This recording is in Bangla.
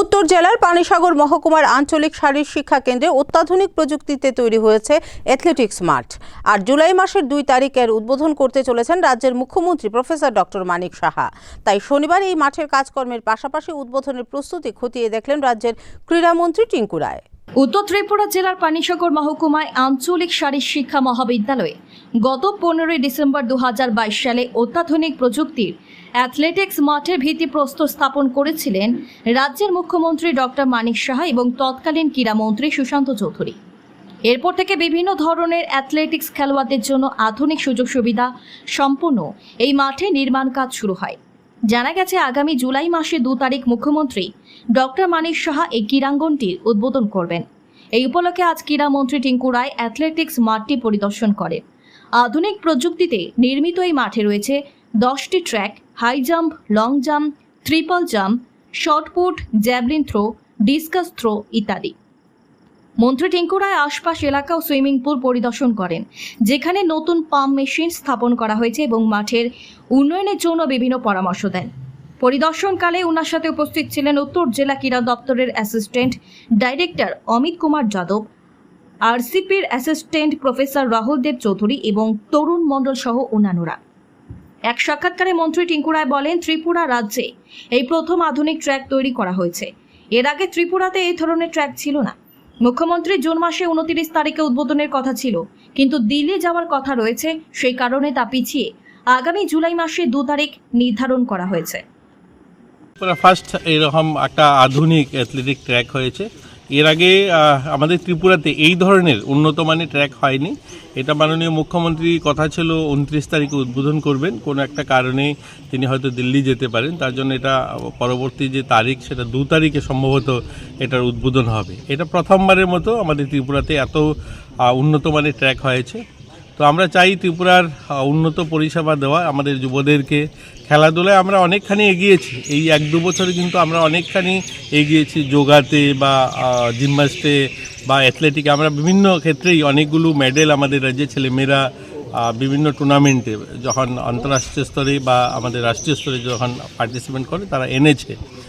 উত্তর জেলার পানিসাগর মহকুমার আঞ্চলিক শারীর শিক্ষা কেন্দ্রে অত্যাধুনিক প্রযুক্তিতে তৈরি হয়েছে অ্যাথলেটিক্স মাঠ আর জুলাই মাসের দুই তারিখের উদ্বোধন করতে চলেছেন রাজ্যের মুখ্যমন্ত্রী প্রফেসর ডক্টর মানিক সাহা। তাই শনিবার এই মাঠের কাজকর্মের পাশাপাশি উদ্বোধনের প্রস্তুতি খতিয়ে দেখলেন রাজ্যের ক্রীড়ামন্ত্রী টিঙ্কু রায়। উত্তর ত্রিপুরা জেলার পানিসাগর মহকুমায় আঞ্চলিক শারীর শিক্ষা মহাবিদ্যালয়ে গত পনেরোই ডিসেম্বর দু হাজার বাইশ সালে অত্যাধুনিক প্রযুক্তির অ্যাথলেটিক্স মাঠের ভিত্তিপ্রস্তর স্থাপন করেছিলেন রাজ্যের মুখ্যমন্ত্রী ডক্টর মানিক সাহা এবং তৎকালীন ক্রীড়ামন্ত্রী সুশান্ত চৌধুরী। এরপর থেকে বিভিন্ন ধরনের অ্যাথলেটিক্স খেলোয়াড়দের জন্য আধুনিক সুযোগ সুবিধা সম্পন্ন এই মাঠে নির্মাণ কাজ শুরু হয়। জানা গেছে, আগামী জুলাই মাসে দু তারিখ মুখ্যমন্ত্রী ডক্টর মানিক সাহা এই ক্রীড়াঙ্গনটির উদ্বোধন করবেন। এই উপলক্ষে আজ ক্রীড়ামন্ত্রী টিঙ্কু রায় অ্যাথলেটিক্স মাঠটি পরিদর্শন করেন। আধুনিক প্রযুক্তিতে নির্মিত এই মাঠে রয়েছে দশটি track, high jump, long jump triple jump shot put javelin throw, discus throw ইত্যাদি। মন্ত্রী টিঙ্কু রায় আশপাশ এলাকা ও সুইমিং পুল পরিদর্শন করেন, যেখানে নতুন পাম্প মেশিন স্থাপন করা হয়েছে এবং মাঠের উন্নয়নের জন্য বিভিন্ন পরামর্শ দেন। পরিদর্শনকালে ওনার সাথে উপস্থিত ছিলেন উত্তর জেলা ক্রীড়া দপ্তরের অ্যাসিস্ট্যান্ট ডাইরেক্টর অমিত কুমার যাদব, আরসিপির অ্যাসিস্ট্যান্ট প্রফেসর রাহুল দেব চৌধুরী এবং তরুণ মণ্ডল সহ অন্যান্যরা। এক সাক্ষাৎকারে মন্ত্রী টিঙ্কু রায় বলেন, ত্রিপুরা রাজ্যে এই প্রথম আধুনিক ট্র্যাক তৈরি করা হয়েছে। এর আগে ত্রিপুরাতে এই ধরনের ট্র্যাক ছিল না। মুখ্যমন্ত্রী জুন মাসে উনত্রিশ তারিখে উদ্বোধনের কথা ছিল, কিন্তু দিল্লি যাওয়ার কথা রয়েছে, সেই কারণে তা পিছিয়ে আগামী জুলাই মাসে দু তারিখ নির্ধারণ করা হয়েছে। ফার্স্ট এরকম একটা আধুনিক অ্যাথলেটিক ট্র্যাক হয়েছে। এর আগে আমাদের ত্রিপুরাতে এই ধরনের উন্নত মানের ট্র্যাক হয়নি। এটা মাননীয় মুখ্যমন্ত্রী কথা ছিল, উনত্রিশ তারিখে উদ্বোধন করবেন। কোনো একটা কারণে তিনি হয়তো দিল্লি যেতে পারেন। তার জন্য এটা পরবর্তী যে তারিখ, সেটা দু তারিখে সম্ভবত এটার উদ্বোধন হবে। এটা প্রথমবারের মতো আমাদের ত্রিপুরাতে এত উন্নত মানের ট্র্যাক হয়েছে। তো আমরা চাই ত্রিপুরার উন্নত পরিষেবা দেওয়া আমাদের যুবদেরকে। খেলাধুলায় আমরা অনেকখানি এগিয়েছি। এই এক দু বছরে কিন্তু আমরা অনেকখানি এগিয়েছি যোগাতে বা জিমনাস্টে বা অ্যাথলেটিকে। আমরা বিভিন্ন ক্ষেত্রেই অনেকগুলো মেডেল আমাদের রাজ্যে ছেলেমেয়েরা বিভিন্ন টুর্নামেন্টে যখন আন্তঃরাষ্ট্রীয় স্তরে বা আমাদের রাষ্ট্রীয় স্তরে যখন পার্টিসিপেট করে, তারা এনেছে।